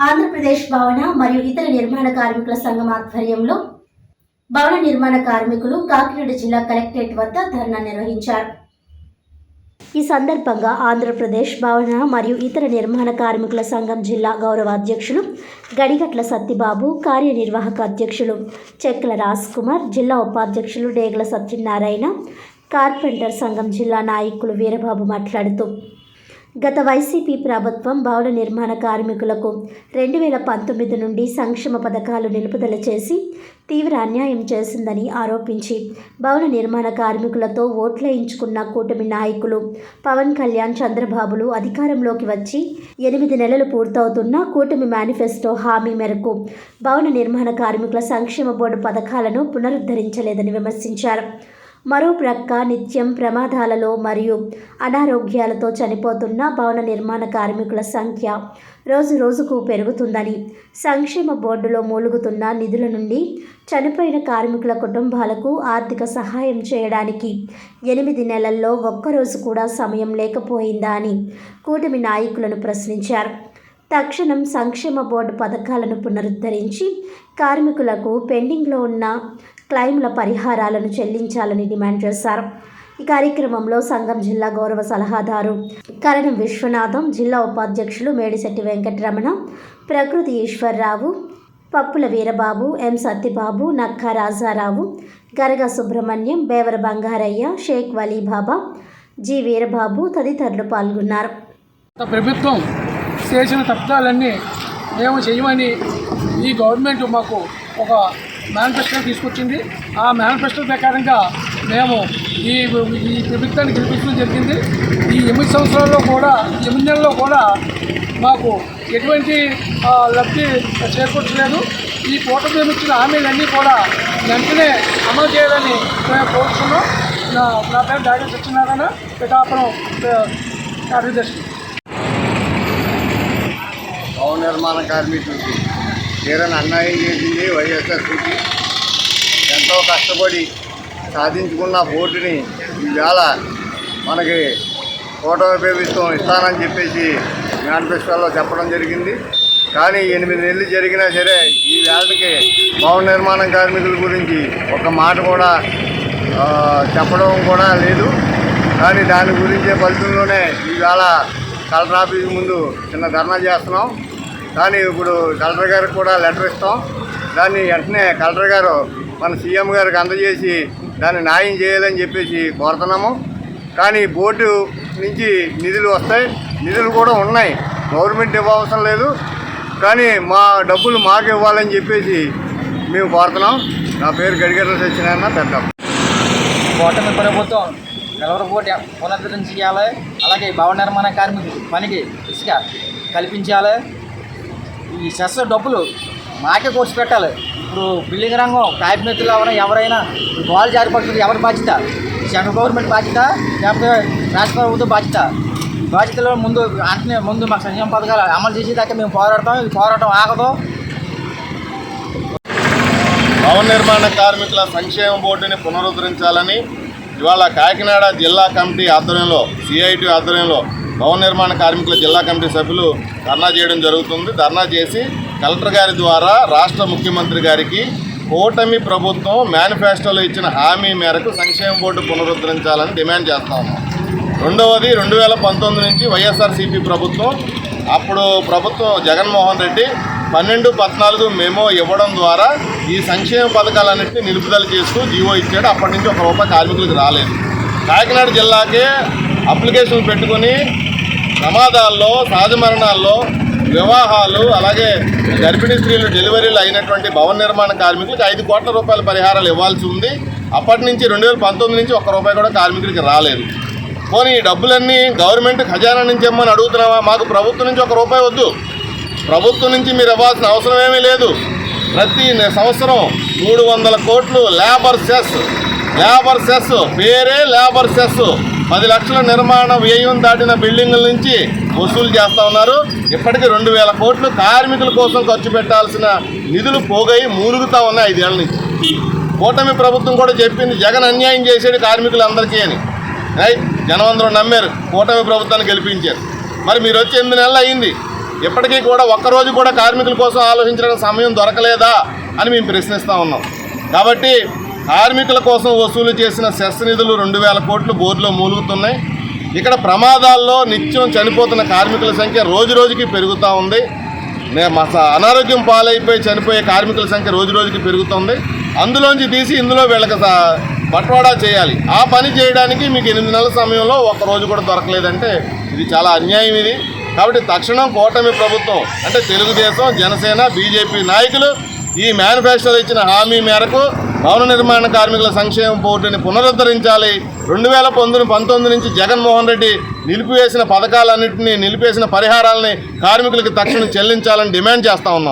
ఆంధ్రప్రదేశ్ భవన మరియు ఇతర నిర్మాణ కార్మికుల సంఘం ఆధ్వర్యంలో భవన నిర్మాణ కార్మికులు కాకినాడ జిల్లా కలెక్టరేట్ వద్ద ధర్నా నిర్వహించారు. ఈ సందర్భంగా ఆంధ్రప్రదేశ్ భవన మరియు ఇతర నిర్మాణ కార్మికుల సంఘం జిల్లా గౌరవ అధ్యక్షులు గడిగట్ల సత్యబాబు కార్యనిర్వాహక అధ్యక్షులు చెక్కల రాజ్ కుమార్ జిల్లా ఉపాధ్యక్షులు డేగల సత్యనారాయణ కార్పెంటర్ సంఘం జిల్లా నాయకులు వీరబాబు మాట్లాడుతూ గత వైసీపీ ప్రభుత్వం భవన నిర్మాణ కార్మికులకు రెండు వేల పంతొమ్మిది నుండి సంక్షేమ పథకాలు నిలుపుదల చేసి తీవ్ర అన్యాయం చేసిందని ఆరోపించి భవన నిర్మాణ కార్మికులతో ఓట్లేయించుకున్న కూటమి నాయకులు పవన్ కళ్యాణ్ చంద్రబాబులు అధికారంలోకి వచ్చి ఎనిమిది నెలలు పూర్తవుతున్న కూటమి మేనిఫెస్టో హామీ మేరకు భవన నిర్మాణ కార్మికుల సంక్షేమ బోర్డు పథకాలను పునరుద్ధరించలేదని విమర్శించారు. మరో ప్రక్క నిత్యం ప్రమాదాలలో మరియు అనారోగ్యాలతో చనిపోతున్న భవన నిర్మాణ కార్మికుల సంఖ్య రోజు రోజుకు పెరుగుతుందని సంక్షేమ బోర్డులో మూలుగుతున్న నిధుల నుండి చనిపోయిన కార్మికుల కుటుంబాలకు ఆర్థిక సహాయం చేయడానికి ఎనిమిది నెలల్లో ఒక్కరోజు కూడా సమయం లేకపోయిందా అని కూటమి నాయకులను ప్రశ్నించారు. తక్షణం సంక్షేమ బోర్డు పథకాలను పునరుద్ధరించి కార్మికులకు పెండింగ్లో ఉన్న క్లైమ్ల పరిహారాలను చెల్లించాలని డిమాండ్ చేశారు. ఈ కార్యక్రమంలో సంఘం జిల్లా గౌరవ సలహాదారు కరణం విశ్వనాథం జిల్లా ఉపాధ్యక్షులు మేడిశెట్టి వెంకటరమణ ప్రకృతి ఈశ్వర్రావు పప్పుల వీరబాబు ఎం సత్తిబాబు నక్కా రాజారావు గరగ సుబ్రహ్మణ్యం బేవర బంగారయ్య షేక్ వలీబాబా జి వీరబాబు తదితరులు పాల్గొన్నారు. ప్రభుత్వం చేసిన తప్పాలన్నీ మేము చేయమని ఈ గవర్నమెంట్ మాకు ఒక మేనిఫెస్టో తీసుకొచ్చింది. ఆ మేనిఫెస్టో ప్రకారంగా మేము ఈ ఈ ప్రభుత్వాన్ని గెలిపించడం జరిగింది. ఈ ఎనిమిది సంవత్సరాల్లో కూడా ఈ ఎనిమిది నెలల్లో కూడా మాకు ఎటువంటి లబ్ధి చేకూర్చలేదు. ఈ కూటమి ఇచ్చిన హామీలన్నీ కూడా వెంటనే అమలు చేయాలని మేము కోరుతున్నాం నా నా పేరు డాక్టర్ సత్యనారాయణ పిఠాపురం కార్యదర్శి. భవన నిర్మాణ కార్మికులకి తీరని అన్యాయం చేసింది వైఎస్ఆర్సీపీ. ఎంతో కష్టపడి సాధించుకున్న పోటీని ఈవేళ మనకి కూటమి ప్రభుత్వం ఇస్తానని చెప్పేసి మేనిఫెస్టోలో చెప్పడం జరిగింది. కానీ ఎనిమిది నెలలు జరిగినా సరే ఈ వేళకి భవన నిర్మాణం కార్మికుల గురించి ఒక మాట కూడా చెప్పడం కూడా లేదు. కానీ దాని గురించే ఫలితంలోనే ఈవేళ కలెక్టర్ ఆఫీస్ ముందు చిన్న ధర్నా చేస్తున్నాం. కానీ ఇప్పుడు కలెక్టర్ గారికి కూడా లెటర్ ఇస్తాం. దాన్ని వెంటనే కలెక్టర్ గారు మన సీఎం గారికి అందజేసి దాన్ని న్యాయం చేయాలని చెప్పేసి కోరుతున్నాము. కానీ బోర్డు నుంచి నిధులు వస్తాయి. నిధులు కూడా ఉన్నాయి. గవర్నమెంట్ ఇవ్వవసరం లేదు. కానీ మా డబ్బులు మాకు ఇవ్వాలని చెప్పేసి మేము కోరుతున్నాం. నా పేరు గడిగట్ల సత్యనారాయణ పెద్ద కూటమి ప్రభుత్వం నిలవరపోటీ పునరుద్ధరించాలి అలాగే భవన నిర్మాణ కార్మికులు పనికి ఇసుక కల్పించాలి. ఈ సెస్ డబ్బులు మాకే కోర్చి పెట్టాలి. ఇప్పుడు బిల్డింగ్ రంగం కార్మికులు ఎవరైనా ఎవరైనా గోల్ జారిపడుతుంది ఎవరి బాధ్యత? సెంట్రల్ గవర్నమెంట్ బాధ్యత లేకపోతే రాష్ట్ర ప్రభుత్వం బాధ్యత? బాధ్యతలో ముందు అంటే ముందు మాకు సంక్షేమ పథకాలు అమలు చేసేదాకా మేము పోరాడతాం ఇది పోరాటం ఆగదు. భవన నిర్మాణ కార్మికుల సంక్షేమ బోర్డుని పునరుద్ధరించాలని ఇవాళ కాకినాడ జిల్లా కమిటీ ఆధ్వర్యంలో సిఐటి ఆధ్వర్యంలో భవన నిర్మాణ కార్మికుల జిల్లా కమిటీ సభ్యులు ధర్నా చేయడం జరుగుతుంది. ధర్నా చేసి కలెక్టర్ గారి ద్వారా రాష్ట్ర ముఖ్యమంత్రి గారికి కూటమి ప్రభుత్వం మేనిఫెస్టోలో ఇచ్చిన హామీ మేరకు సంక్షేమ బోర్డు పునరుద్ధరించాలని డిమాండ్ చేస్తా ఉన్నాం. రెండవది రెండు వేల పంతొమ్మిది నుంచి వైఎస్ఆర్సీపీ ప్రభుత్వం అప్పుడు ప్రభుత్వం జగన్మోహన్ రెడ్డి పన్నెండు పద్నాలుగు మేమో ఇవ్వడం ద్వారా ఈ సంక్షేమ పథకాలన్నింటినీ నిలుపుదల చేస్తూ జీవో ఇచ్చాడు. అప్పటి నుంచి ఒక రూపాయి కార్మికులకు రాలేదు. కాకినాడ జిల్లాకే అప్లికేషన్లు పెట్టుకొని ప్రమాదాల్లో సహజ మరణాల్లో వివాహాలు అలాగే గర్భిణీ స్త్రీలు డెలివరీలు అయినటువంటి భవన నిర్మాణ కార్మికులకు ఐదు కోట్ల రూపాయల పరిహారాలు ఇవ్వాల్సి ఉంది. అప్పటి నుంచి రెండు వేల పంతొమ్మిది నుంచి ఒక్క రూపాయి కూడా కార్మికుడికి రాలేదు. పోనీ ఈ డబ్బులన్నీ గవర్నమెంట్ ఖజానా నుంచి ఇమ్మని అడుగుతున్నావా? మాకు ప్రభుత్వం నుంచి ఒక రూపాయి వద్దు. ప్రభుత్వం నుంచి మీరు ఇవ్వాల్సిన అవసరం ఏమీ లేదు. ప్రతి సంవత్సరం మూడు వందల కోట్లు లేబర్ సెస్. Labour cess. పేరే లేబర్ సెస్. పది లక్షల నిర్మాణ వ్యయం దాటిన బిల్డింగుల నుంచి వసూలు చేస్తూ ఉన్నారు. ఇప్పటికీ రెండు వేల కోట్లు కార్మికుల కోసం ఖర్చు పెట్టాల్సిన నిధులు పోగై మూలుగుతూ ఉన్నాయి ఐదేళ్ళ నుంచి. కూటమి ప్రభుత్వం కూడా చెప్పింది జగన్ అన్యాయం చేసేది కార్మికులందరికీ అని. రైట్ జనం నమ్మారు కూటమి ప్రభుత్వాన్ని గెలిపించారు. మరి మీరు వచ్చి ఎనిమిది నెలలు అయింది. ఇప్పటికీ కూడా ఒక్కరోజు కూడా కార్మికుల కోసం ఆలోచించడానికి సమయం దొరకలేదా అని మేము ప్రశ్నిస్తూ ఉన్నాం. కాబట్టి కార్మికుల కోసం వసూలు చేసిన సెస్ నిధులు రెండు వేల కోట్లు బోర్డులో మూలుగుతున్నాయి. ఇక్కడ ప్రమాదాల్లో నిత్యం చనిపోతున్న కార్మికుల సంఖ్య రోజు రోజుకి పెరుగుతూ ఉంది. అనారోగ్యం పాలైపోయి చనిపోయే కార్మికుల సంఖ్య రోజు రోజుకి పెరుగుతుంది. అందులోంచి తీసి ఇందులో వీళ్ళకి బట్వాడా చేయాలి. ఆ పని చేయడానికి మీకు ఎనిమిది నెలల సమయంలో ఒక్క రోజు కూడా దొరకలేదంటే ఇది చాలా అన్యాయం ఇది. కాబట్టి తక్షణం కూటమి ప్రభుత్వం అంటే తెలుగుదేశం జనసేన బీజేపీ నాయకులు ఈ మేనిఫెస్టోలో ఇచ్చిన హామీ మేరకు భవన నిర్మాణ కార్మికుల సంక్షేమ బోర్డుని పునరుద్ధరించాలి. రెండు వేల పంతొమ్మిది పంతొమ్మిది నుంచి జగన్మోహన్ రెడ్డి నిలిపివేసిన పథకాలన్నింటినీ నిలిపేసిన పరిహారాలని కార్మికులకు తక్షణం చెల్లించాలని డిమాండ్ చేస్తా ఉన్నాం.